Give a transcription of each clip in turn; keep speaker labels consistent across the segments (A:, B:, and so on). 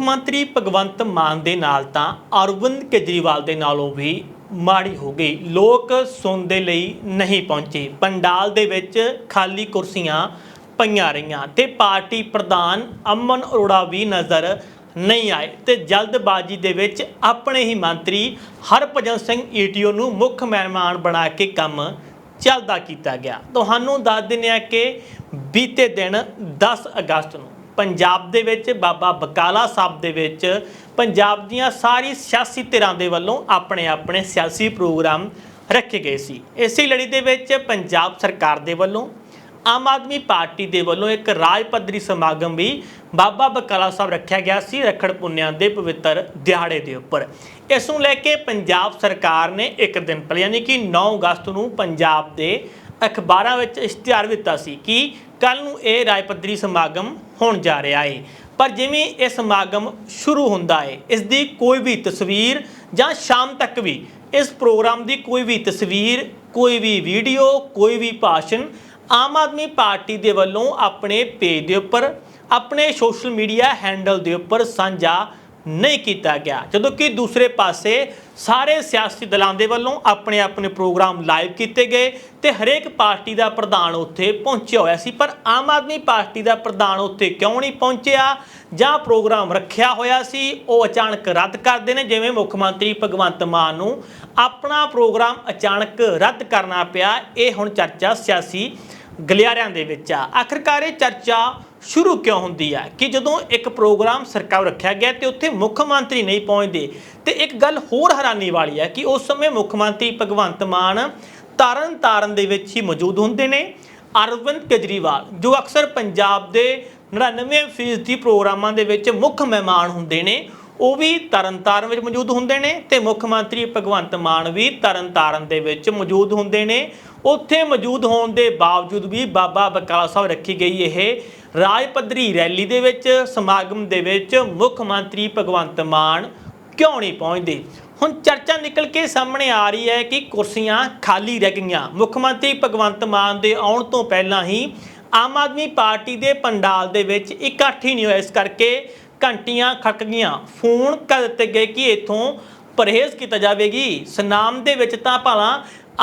A: ਮੁੱਖ ਮੰਤਰੀ ਭਗਵੰਤ ਮਾਨ ਦੇ ਨਾਲ ਤਾਂ ਅਰਵਿੰਦ ਕੇਜਰੀਵਾਲ ਦੇ ਨਾਲੋਂ ਵੀ ਮਾੜੀ ਹੋ ਗਈ। ਲੋਕ ਸੁਣਨ ਦੇ ਲਈ ਨਹੀਂ ਪਹੁੰਚੇ। ਪੰਡਾਲ ਦੇ ਵਿੱਚ ਖਾਲੀ ਕੁਰਸੀਆਂ ਪਈਆਂ ਰਹੀਆਂ ਤੇ ਪਾਰਟੀ ਪ੍ਰਧਾਨ ਅਮਨ ਅਰੋੜਾ ਵੀ ਨਜ਼ਰ ਨਹੀਂ ਆਏ ਤੇ ਜਲਦਬਾਜ਼ੀ ਦੇ ਵਿੱਚ ਆਪਣੇ ਹੀ ਮੰਤਰੀ ਹਰਭਜਨ ਸਿੰਘ ਈਟੀਓ ਨੂੰ ਮੁੱਖ ਮਹਿਮਾਨ ਬਣਾ ਕੇ ਕੰਮ ਚੱਲਦਾ ਕੀਤਾ ਗਿਆ। ਤੁਹਾਨੂੰ ਦੱਸ ਦਿੰਦੇ ਹਾਂ ਕਿ ਬੀਤੇ ਦਿਨ 10 ਅਗਸਤ ਨੂੰ ਪੰਜਾਬ ਦੇ ਵਿੱਚ, ਬਾਬਾ ਬਕਾਲਾ ਸਾਹਿਬ ਦੇ ਵਿੱਚ ਪੰਜਾਬ ਦੀਆਂ ਸਾਰੀ ਸਿਆਸੀ ਧਿਰਾਂ ਦੇ ਵੱਲੋਂ ਆਪਣੇ ਆਪਣੇ ਸਿਆਸੀ ਪ੍ਰੋਗਰਾਮ ਰੱਖੇ ਗਏ ਸੀ। ਇਸੇ ਲੜੀ ਦੇ ਵਿੱਚ ਪੰਜਾਬ ਸਰਕਾਰ ਦੇ ਵੱਲੋਂ, ਆਮ ਆਦਮੀ ਪਾਰਟੀ ਦੇ ਵੱਲੋਂ ਇੱਕ ਰਾਜ ਪੱਧਰੀ ਸਮਾਗਮ ਵੀ ਬਾਬਾ ਬਕਾਲਾ ਸਾਹਿਬ ਰੱਖਿਆ ਗਿਆ ਸੀ, ਰੱਖੜ ਪੁੰਨਿਆਂ ਦੇ ਪਵਿੱਤਰ ਦਿਹਾੜੇ ਦੇ ਉੱਪਰ। ਇਸ ਨੂੰ ਲੈ ਕੇ ਪੰਜਾਬ ਸਰਕਾਰ ਨੇ ਇੱਕ ਦਿਨ ਪਹਿਲਾਂ, ਯਾਨੀ ਕਿ 9 ਅਗਸਤ ਨੂੰ ਪੰਜਾਬ ਦੇ ਅਖਬਾਰਾਂ ਵਿੱਚ ਇਸ਼ਤਿਹਾਰ ਦਿੱਤਾ ਸੀ ਕਿ ਕੱਲ ਨੂੰ ਇਹ ਰਾਜ ਪੱਧਰੀ ਸਮਾਗਮ ਹੋਣ ਜਾ ਰਿਹਾ ਹੈ ਪਰ ਜਿਵੇਂ ਇਹ ਸਮਾਗਮ ਸ਼ੁਰੂ ਹੁੰਦਾ ਹੈ ਇਸ ਦੀ ਕੋਈ ਵੀ ਤਸਵੀਰ ਜਾਂ ਸ਼ਾਮ ਤੱਕ ਵੀ, ਇਸ ਪ੍ਰੋਗਰਾਮ ਦੀ ਕੋਈ ਵੀ ਤਸਵੀਰ, ਕੋਈ ਵੀ ਵੀਡੀਓ, ਕੋਈ ਵੀ ਭਾਸ਼ਣ ਆਮ ਆਦਮੀ ਪਾਰਟੀ ਦੇ ਵੱਲੋਂ ਆਪਣੇ ਪੇਜ ਦੇ ਉੱਪਰ, ਆਪਣੇ ਸੋਸ਼ਲ ਮੀਡੀਆ ਹੈਂਡਲ ਦੇ ਉੱਪਰ ਸਾਂਝਾ ਨਹੀਂ ਕੀਤਾ ਗਿਆ। ਜਦੋਂ ਕਿ ਦੂਸਰੇ ਪਾਸੇ ਸਾਰੇ ਸਿਆਸੀ ਦਲਾਂ ਦੇ ਵੱਲੋਂ ਆਪਣੇ ਆਪਣੇ ਪ੍ਰੋਗਰਾਮ ਲਾਈਵ ਕੀਤੇ ਗਏ ਤੇ ਹਰੇਕ ਪਾਰਟੀ ਦਾ ਪ੍ਰਧਾਨ ਉੱਥੇ ਪਹੁੰਚਿਆ ਹੋਇਆ ਸੀ। ਪਰ ਆਮ ਆਦਮੀ ਪਾਰਟੀ ਦਾ ਪ੍ਰਧਾਨ ਉੱਥੇ ਕਿਉਂ ਨਹੀਂ ਪਹੁੰਚਿਆ? ਜਾਂ ਪ੍ਰੋਗਰਾਮ ਰੱਖਿਆ ਹੋਇਆ ਸੀ, ਉਹ ਅਚਾਨਕ ਰੱਦ ਕਰਦੇ ਨੇ ਜਿਵੇਂ ਮੁੱਖ ਮੰਤਰੀ ਭਗਵੰਤ ਮਾਨ ਨੂੰ ਆਪਣਾ ਪ੍ਰੋਗਰਾਮ ਅਚਾਨਕ ਰੱਦ ਕਰਨਾ ਪਿਆ, ਇਹ ਹੁਣ ਚਰਚਾ ਸਿਆਸੀ ਗਲਿਆਰਿਆਂ ਦੇ ਵਿੱਚ ਆ। ਆਖਰਕਾਰ ਇਹ ਚਰਚਾ ਸ਼ੁਰੂ ਕਿਉਂ ਹੁੰਦੀ ਆ? ਕਿ ਜਦੋਂ ਇੱਕ ਪ੍ਰੋਗਰਾਮ ਸਰਕਾਰ ਰੱਖਿਆ ਗਿਆ ਤੇ ਉੱਥੇ ਮੁੱਖ ਮੰਤਰੀ ਨਹੀਂ ਪਹੁੰਚਦੇ, ਤੇ ਇੱਕ ਗੱਲ ਹੋਰ ਹੈਰਾਨੀ ਵਾਲੀ ਹੈ ਕਿ ਉਸ ਸਮੇਂ ਮੁੱਖ ਮੰਤਰੀ ਭਗਵੰਤ ਮਾਨ ਤਰਨ ਤਾਰਨ ਦੇ ਵਿੱਚ ਹੀ ਮੌਜੂਦ ਹੁੰਦੇ ਨੇ। ਅਰਵਿੰਦ ਕੇਜਰੀਵਾਲ, ਜੋ ਅਕਸਰ ਪੰਜਾਬ ਦੇ 99% ਪ੍ਰੋਗਰਾਮਾਂ ਦੇ ਵਿੱਚ ਮੁੱਖ ਮਹਿਮਾਨ ਹੁੰਦੇ ਨੇ ਉਹ ਵੀ ਤਰਨਤਾਰਨ ਵਿੱਚ ਮੌਜੂਦ ਹੁੰਦੇ ਨੇ ਤੇ ਮੁੱਖ ਮੰਤਰੀ ਭਗਵੰਤ ਮਾਨ ਵੀ ਤਰਨਤਾਰਨ ਦੇ ਵਿੱਚ ਮੌਜੂਦ ਹੁੰਦੇ ਨੇ। ਉੱਥੇ ਮੌਜੂਦ ਹੋਣ ਦੇ ਬਾਵਜੂਦ ਵੀ ਬਾਬਾ ਬਕਾਲਾ ਸਾਹਿਬ ਰੱਖੀ ਗਈ ਇਹ ਰਾਜ ਪੱਧਰੀ ਰੈਲੀ ਦੇ ਵਿੱਚ, ਸਮਾਗਮ ਦੇ ਵਿੱਚ ਮੁੱਖ ਮੰਤਰੀ ਭਗਵੰਤ ਮਾਨ ਕਿਉਂ ਨਹੀਂ ਪਹੁੰਚਦੇ? ਹੁਣ ਚਰਚਾ ਨਿਕਲ ਕੇ ਸਾਹਮਣੇ ਆ ਰਹੀ ਹੈ ਕਿ ਕੁਰਸੀਆਂ ਖਾਲੀ ਰਹਿ ਗਈਆਂ। ਮੁੱਖ ਮੰਤਰੀ ਭਗਵੰਤ ਮਾਨ ਦੇ ਆਉਣ ਤੋਂ ਪਹਿਲਾਂ ਹੀ ਆਮ ਆਦਮੀ ਪਾਰਟੀ ਦੇ ਪੰਡਾਲ ਦੇ ਵਿੱਚ ਇਕੱਠ ਹੀ ਨਹੀਂ ਹੋਇਆ। ਇਸ ਕਰਕੇ ਘੰਟੀਆਂ ਖੜਕ ਗਈਆਂ। ਫੋਨ ਕਰ ਦਿੱਤੇ ਗਏ ਕਿ ਇਥੋਂ ਪਰਹੇਜ਼ ਕੀਤਾ ਜਾਵੇਗੀ। ਸਨਾਮ ਦੇ ਵਿੱਚ ਤਾਂ ਭਲਾ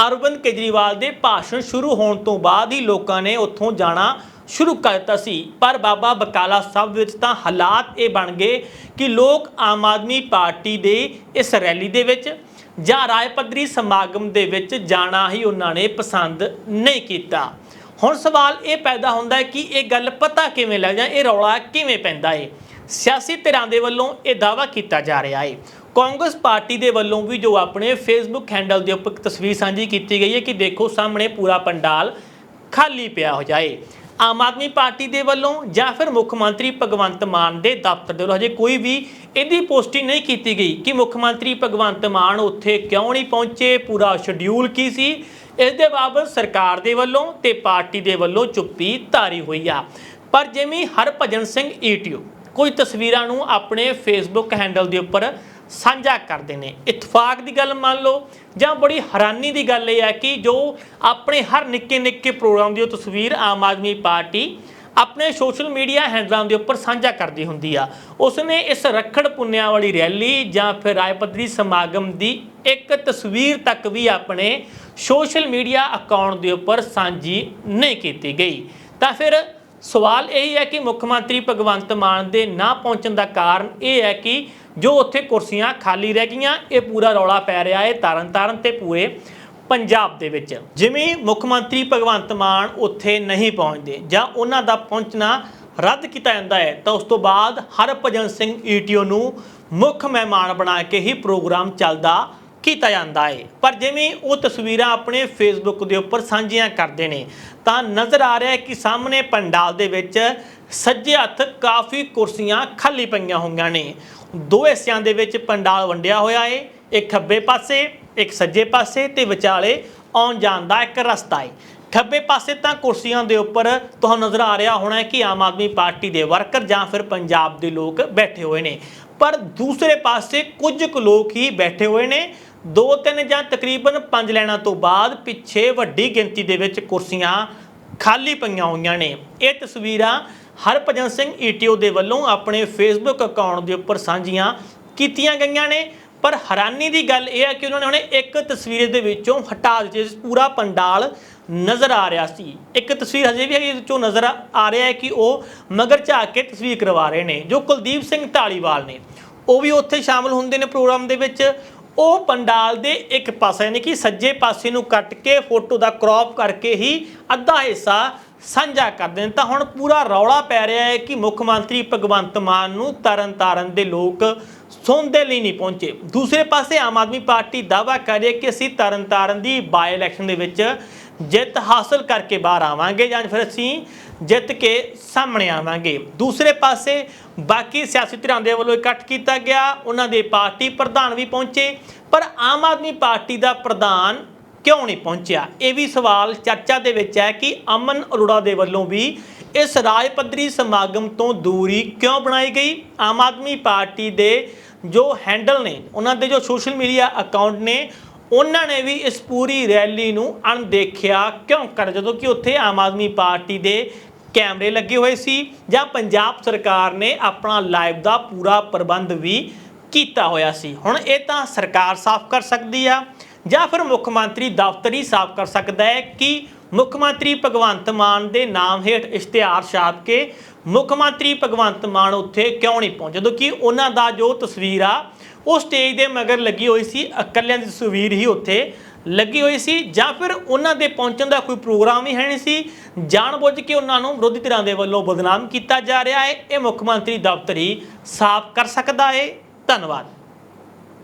A: ਅਰਵਿੰਦ ਕੇਜਰੀਵਾਲ ਦੇ ਭਾਸ਼ਣ ਸ਼ੁਰੂ ਹੋਣ ਤੋਂ ਬਾਅਦ ਹੀ ਲੋਕਾਂ ਨੇ ਉੱਥੋਂ ਜਾਣਾ ਸ਼ੁਰੂ ਕਰ ਦਿੱਤਾ ਸੀ। ਪਰ ਬਾਬਾ ਬਕਾਲਾ ਸਾਹਿਬ ਵਿੱਚ ਤਾਂ ਹਾਲਾਤ ਇਹ ਬਣ ਗਏ ਕਿ ਲੋਕ ਆਮ ਆਦਮੀ ਪਾਰਟੀ ਦੇ ਇਸ ਰੈਲੀ ਦੇ ਵਿੱਚ ਜਾਂ ਰਾਏ ਪੱਧਰੀ ਸਮਾਗਮ ਦੇ ਵਿੱਚ ਜਾਣਾ ਹੀ ਉਹਨਾਂ ਨੇ ਪਸੰਦ ਨਹੀਂ ਕੀਤਾ। ਹੁਣ ਸਵਾਲ ਇਹ ਪੈਦਾ ਹੁੰਦਾ ਹੈ ਕਿ ਇਹ ਗੱਲ ਪਤਾ ਕਿਵੇਂ ਲੱਗ ਜਾਂ ਇਹ ਰੌਲਾ ਕਿਵੇਂ ਪੈਂਦਾ ਹੈ ਸਿਆਸੀ ਧਿਰਾਂ ਦੇ ਵੱਲੋਂ ਇਹ ਦਾਵਾ ਕੀਤਾ ਜਾ ਰਿਹਾ ਹੈ। ਕਾਂਗਰਸ ਪਾਰਟੀ ਦੇ ਵੱਲੋਂ ਵੀ ਜੋ ਆਪਣੇ ਫੇਸਬੁੱਕ ਹੈਂਡਲ ਦੇ ਉੱਪਰ ਤਸਵੀਰ ਸਾਂਝੀ ਕੀਤੀ ਗਈ ਹੈ ਕਿ ਦੇਖੋ ਸਾਹਮਣੇ ਪੂਰਾ ਪੰਡਾਲ ਖਾਲੀ ਪਿਆ ਹੋ ਜਾਏ। ਆਮ ਆਦਮੀ ਪਾਰਟੀ ਦੇ ਵੱਲੋਂ ਜਾਂ ਫਿਰ ਮੁੱਖ ਮੰਤਰੀ ਭਗਵੰਤ ਮਾਨ ਦੇ ਦਫ਼ਤਰ ਦੇ ਵੱਲੋਂ ਹਜੇ ਕੋਈ ਵੀ ਇਹਦੀ ਪੋਸਟਿੰਗ ਨਹੀਂ ਕੀਤੀ ਗਈ ਕਿ ਮੁੱਖ ਮੰਤਰੀ ਭਗਵੰਤ ਮਾਨ ਉੱਥੇ ਕਿਉਂ ਨਹੀਂ ਪਹੁੰਚੇ, ਪੂਰਾ ਸ਼ਡਿਊਲ ਕੀ ਸੀ? ਇਸ ਦੇ ਬਾਬਤ ਸਰਕਾਰ ਦੇ ਵੱਲੋਂ ਤੇ ਪਾਰਟੀ ਦੇ ਵੱਲੋਂ ਚੁੱਪੀ ਧਾਰੀ ਹੋਈ ਆ। ਪਰ ਜਿਵੇਂ ਹਰਭਜਨ ਸਿੰਘ ਈਟੀਓ ਕੋਈ ਤਸਵੀਰਾਂ ਨੂੰ ਆਪਣੇ ਫੇਸਬੁੱਕ ਹੈਂਡਲ ਦੇ ਉੱਪਰ ਸਾਂਝਾ ਕਰਦੇ ਨੇ। ਇਤਫਾਕ ਦੀ ਗੱਲ ਮੰਨ ਲਓ ਜਾਂ ਬੜੀ ਹੈਰਾਨੀ ਦੀ ਗੱਲ ਇਹ ਹੈ ਕਿ ਜੋ ਆਪਣੇ ਹਰ ਨਿੱਕੇ ਨਿੱਕੇ ਪ੍ਰੋਗਰਾਮ ਦੀ ਉਹ ਤਸਵੀਰ ਆਮ ਆਦਮੀ ਪਾਰਟੀ ਆਪਣੇ ਸੋਸ਼ਲ ਮੀਡੀਆ ਹੈਂਡਲਾਂ ਦੇ ਉੱਪਰ ਸਾਂਝਾ ਕਰਦੀ ਹੁੰਦੀ ਆ। ਉਸਨੇ ਇਸ ਰੱਖੜ ਪੁੰਨਿਆਂ ਵਾਲੀ ਰੈਲੀ ਜਾਂ ਫਿਰ ਰਾਏਪੱਧਰੀ ਸਮਾਗਮ ਦੀ ਇੱਕ ਤਸਵੀਰ ਤੱਕ ਵੀ ਆਪਣੇ ਸੋਸ਼ਲ ਮੀਡੀਆ ਅਕਾਊਂਟ ਦੇ ਉੱਪਰ ਸਾਂਝੀ ਨਹੀਂ ਕੀਤੀ ਗਈ। ਤਾਂ ਫਿਰ ਸਵਾਲ ਇਹ ਹੈ ਕਿ ਮੁੱਖ ਮੰਤਰੀ ਭਗਵੰਤ ਮਾਨ ਦੇ ਨਾ ਪਹੁੰਚਣ ਦਾ ਕਾਰਨ ਇਹ ਹੈ ਕਿ ਜੋ ਉੱਥੇ ਕੁਰਸੀਆਂ ਖਾਲੀ ਰਹਿ ਗਈਆਂ, ਇਹ ਪੂਰਾ ਰੌਲਾ ਪੈ ਰਿਹਾ ਹੈ ਤਾਰਨ ਤਾਰਨ ਤੇ ਪੂਰੇ ਪੰਜਾਬ ਦੇ ਵਿੱਚ। ਜਿਵੇਂ ਮੁੱਖ ਮੰਤਰੀ ਭਗਵੰਤ ਮਾਨ ਉੱਥੇ ਨਹੀਂ ਪਹੁੰਚਦੇ ਜਾਂ ਉਹਨਾਂ ਦਾ ਪਹੁੰਚਣਾ ਰੱਦ ਕੀਤਾ ਜਾਂਦਾ ਹੈ, ਤਾਂ ਉਸ ਤੋਂ ਬਾਅਦ ਹਰਭਜਨ ਸਿੰਘ ਈਟੀਓ ਨੂੰ ਮੁੱਖ ਮਹਿਮਾਨ ਬਣਾ ਕੇ ਹੀ ਪ੍ਰੋਗਰਾਮ ਚੱਲਦਾ ਕੀਤਾ ਜਾਂਦਾ ਹੈ। ਪਰ ਜਿਵੇਂ ਉਹ ਤਸਵੀਰਾਂ ਆਪਣੇ ਫੇਸਬੁੱਕ ਦੇ ਉੱਪਰ ਸਾਂਝੀਆਂ ਕਰਦੇ ਨੇ, ਤਾਂ ਨਜ਼ਰ ਆ ਰਿਹਾ ਹੈ ਕਿ ਸਾਹਮਣੇ ਪੰਡਾਲ ਦੇ ਵਿੱਚ ਸੱਜੇ ਹੱਥ ਕਾਫੀ ਕੁਰਸੀਆਂ ਖਾਲੀ ਪਈਆਂ ਹੋਈਆਂ ਨੇ। ਦੋ ਹਿੱਸਿਆਂ ਦੇ ਵਿੱਚ ਪੰਡਾਲ ਵੰਡਿਆ ਹੋਇਆ ਹੈ, ਇੱਕ ਖੱਬੇ ਪਾਸੇ, ਇੱਕ ਸੱਜੇ ਪਾਸੇ ਤੇ ਵਿਚਾਲੇ ਆਉਣ ਜਾਣ ਦਾ ਇੱਕ ਰਸਤਾ ਹੈ। ਖੱਬੇ ਪਾਸੇ ਤਾਂ ਕੁਰਸੀਆਂ ਦੇ ਉੱਪਰ ਤੁਹਾਨੂੰ ਨਜ਼ਰ ਆ ਰਿਹਾ ਹੋਣਾ ਕਿ ਆਮ ਆਦਮੀ ਪਾਰਟੀ ਦੇ ਵਰਕਰ ਜਾਂ ਫਿਰ ਪੰਜਾਬ ਦੇ ਲੋਕ ਬੈਠੇ ਹੋਏ ਨੇ। ਪਰ ਦੂਸਰੇ ਪਾਸੇ ਕੁਝ ਕੁ ਲੋਕ ਹੀ ਬੈਠੇ ਹੋਏ ਨੇ ਦੋ ਤਿੰਨ ਜਾਂ ਤਕਰੀਬਨ ਪੰਜ ਲੈਣਾ ਤੋਂ ਬਾਅਦ ਪਿੱਛੇ ਵੱਡੀ ਗਿਣਤੀ ਦੇ ਵਿੱਚ ਕੁਰਸੀਆਂ ਖਾਲੀ ਪਈਆਂ ਹੋਈਆਂ ਨੇ। ਇਹ ਤਸਵੀਰਾਂ ਹਰਭਜਨ ਸਿੰਘ ਈਟੀਓ ਦੇ ਵੱਲੋਂ ਆਪਣੇ ਫੇਸਬੁੱਕ ਅਕਾਊਂਟ ਦੇ ਉੱਪਰ ਸਾਂਝੀਆਂ ਕੀਤੀਆਂ ਗਈਆਂ ਨੇ। ਪਰ ਹੈਰਾਨੀ ਦੀ ਗੱਲ ਇਹ ਹੈ ਕਿ ਉਹਨਾਂ ਨੇ ਹੁਣੇ ਇੱਕ ਤਸਵੀਰ ਦੇ ਵਿੱਚੋਂ ਹਟਾ ਦਿੱਤੀ, ਜਿਸ ਪੂਰਾ ਪੰਡਾਲ ਨਜ਼ਰ ਆ ਰਿਹਾ ਸੀ। ਇੱਕ ਤਸਵੀਰ ਹਜੇ ਵੀ ਹੈਗੀ ਵਿੱਚੋਂ ਨਜ਼ਰ ਆ ਰਿਹਾ ਹੈ ਕਿ ਉਹ ਮਗਰ ਝਾਕ ਕੇ ਤਸਵੀਰ ਕਰਵਾ ਰਹੇ ਨੇ, ਜੋ ਕੁਲਦੀਪ ਸਿੰਘ ਢਾਲੀਵਾਲ ਨੇ। ਉਹ ਵੀ ਉੱਥੇ ਸ਼ਾਮਲ ਹੁੰਦੇ ਨੇ ਪ੍ਰੋਗਰਾਮ ਦੇ ਵਿੱਚ। ਉਹ ਪੰਡਾਲ ਦੇ ਇੱਕ ਪਾਸੇ, ਯਾਨੀ ਕਿ ਸੱਜੇ ਪਾਸੇ ਨੂੰ ਕੱਟ ਕੇ ਫੋਟੋ ਦਾ ਕ੍ਰੌਪ ਕਰਕੇ ਹੀ ਅੱਧਾ ਹਿੱਸਾ ਸਾਂਝਾ ਕਰਦੇ ਨੇ ਤਾਂ ਹੁਣ ਪੂਰਾ ਰੌਲਾ ਪੈ ਰਿਹਾ ਹੈ ਕਿ ਮੁੱਖ ਮੰਤਰੀ ਭਗਵੰਤ ਮਾਨ ਨੂੰ ਤਰਨ ਤਾਰਨ ਦੇ ਲੋਕ ਸੁਣਦੇ ਲਈ ਨਹੀਂ ਪਹੁੰਚੇ। ਦੂਸਰੇ ਪਾਸੇ ਆਮ ਆਦਮੀ ਪਾਰਟੀ ਦਾਅਵਾ ਕਰ ਰਹੀ ਹੈ ਕਿ ਅਸੀਂ ਤਰਨਤਾਰਨ ਦੀ ਬਾਈ ਇਲੈਕਸ਼ਨ ਦੇ ਵਿੱਚ ਜਿੱਤ ਹਾਸਲ ਕਰਕੇ ਬਾਹਰ ਆਵਾਂਗੇ ਜਾਂ ਫਿਰ ਅਸੀਂ ਜਿੱਤ ਕੇ ਸਾਹਮਣੇ ਆਵਾਂਗੇ। ਦੂਸਰੇ ਪਾਸੇ ਬਾਕੀ ਸਿਆਸੀ ਧਿਰਾਂ ਦੇ ਵੱਲੋਂ ਇਕੱਠ ਕੀਤਾ ਗਿਆ। ਉਹਨਾਂ ਦੇ ਪਾਰਟੀ ਪ੍ਰਧਾਨ ਵੀ ਪਹੁੰਚੇ, ਪਰ ਆਮ ਆਦਮੀ ਪਾਰਟੀ ਦਾ ਪ੍ਰਧਾਨ ਕਿਉਂ ਨਹੀਂ ਪਹੁੰਚਿਆ? ਇਹ ਵੀ ਸਵਾਲ ਚਰਚਾ ਦੇ ਵਿੱਚ ਹੈ ਕਿ ਅਮਨ ਅਰੋੜਾ ਦੇ ਵੱਲੋਂ ਵੀ ਇਸ ਰਾਜ ਪੱਧਰੀ ਸਮਾਗਮ ਤੋਂ ਦੂਰੀ ਕਿਉਂ ਬਣਾਈ ਗਈ? ਆਮ ਆਦਮੀ ਪਾਰਟੀ ਦੇ ਜੋ ਹੈਂਡਲ ਨੇ, ਉਹਨਾਂ ਦੇ ਜੋ ਸੋਸ਼ਲ ਮੀਡੀਆ ਅਕਾਊਂਟ ਨੇ ਉਹਨਾਂ ਨੇ ਵੀ ਇਸ ਪੂਰੀ ਰੈਲੀ ਨੂੰ ਅਣਦੇਖਿਆ ਕਿਉਂ? ਕਰ ਜਦੋਂ ਕਿ ਉੱਥੇ ਆਮ ਆਦਮੀ ਪਾਰਟੀ ਦੇ ਕੈਮਰੇ ਲੱਗੇ ਹੋਏ ਸੀ ਜਾਂ ਪੰਜਾਬ ਸਰਕਾਰ ਨੇ ਆਪਣਾ ਲਾਈਵ ਦਾ ਪੂਰਾ ਪ੍ਰਬੰਧ ਵੀ ਕੀਤਾ ਹੋਇਆ ਸੀ। ਹੁਣ ਇਹ ਤਾਂ ਸਰਕਾਰ ਸਾਫ਼ ਕਰ ਸਕਦੀ ਆ ਜਾਂ ਫਿਰ ਮੁੱਖ ਮੰਤਰੀ ਦਫ਼ਤਰ ਹੀ ਸਾਫ਼ ਕਰ ਸਕਦਾ ਹੈ ਕਿ ਮੁੱਖ ਮੰਤਰੀ ਭਗਵੰਤ ਮਾਨ ਦੇ ਨਾਮ ਹੇਠ ਇਸ਼ਤਿਹਾਰ ਛਾਪ ਕੇ ਮੁੱਖ ਮੰਤਰੀ ਭਗਵੰਤ ਮਾਨ ਉੱਥੇ ਕਿਉਂ ਨਹੀਂ ਪਹੁੰਚ? ਜਦੋਂ ਕਿ ਉਹਨਾਂ ਦਾ ਜੋ ਤਸਵੀਰ ਆ ਉਹ ਸਟੇਜ ਦੇ ਮਗਰ ਲੱਗੀ ਹੋਈ ਸੀ, ਇਕੱਲਿਆਂ ਦੀ ਤਸਵੀਰ ਹੀ ਉੱਥੇ ਲੱਗੀ ਹੋਈ ਸੀ, ਜਾਂ ਫਿਰ ਉਹਨਾਂ ਦੇ ਪਹੁੰਚਣ ਦਾ ਕੋਈ ਪ੍ਰੋਗਰਾਮ ਹੀ ਹੈ ਨਹੀਂ ਸੀ, ਜਾਣਬੁੱਝ ਕੇ ਉਹਨਾਂ ਨੂੰ ਵਿਰੋਧੀ ਧਿਰਾਂ ਦੇ ਵੱਲੋਂ ਬਦਨਾਮ ਕੀਤਾ ਜਾ ਰਿਹਾ ਹੈ। ਇਹ ਮੁੱਖ ਮੰਤਰੀ ਦਫ਼ਤਰ ਹੀ ਸਾਫ਼ ਕਰ ਸਕਦਾ ਹੈ। ਧੰਨਵਾਦ।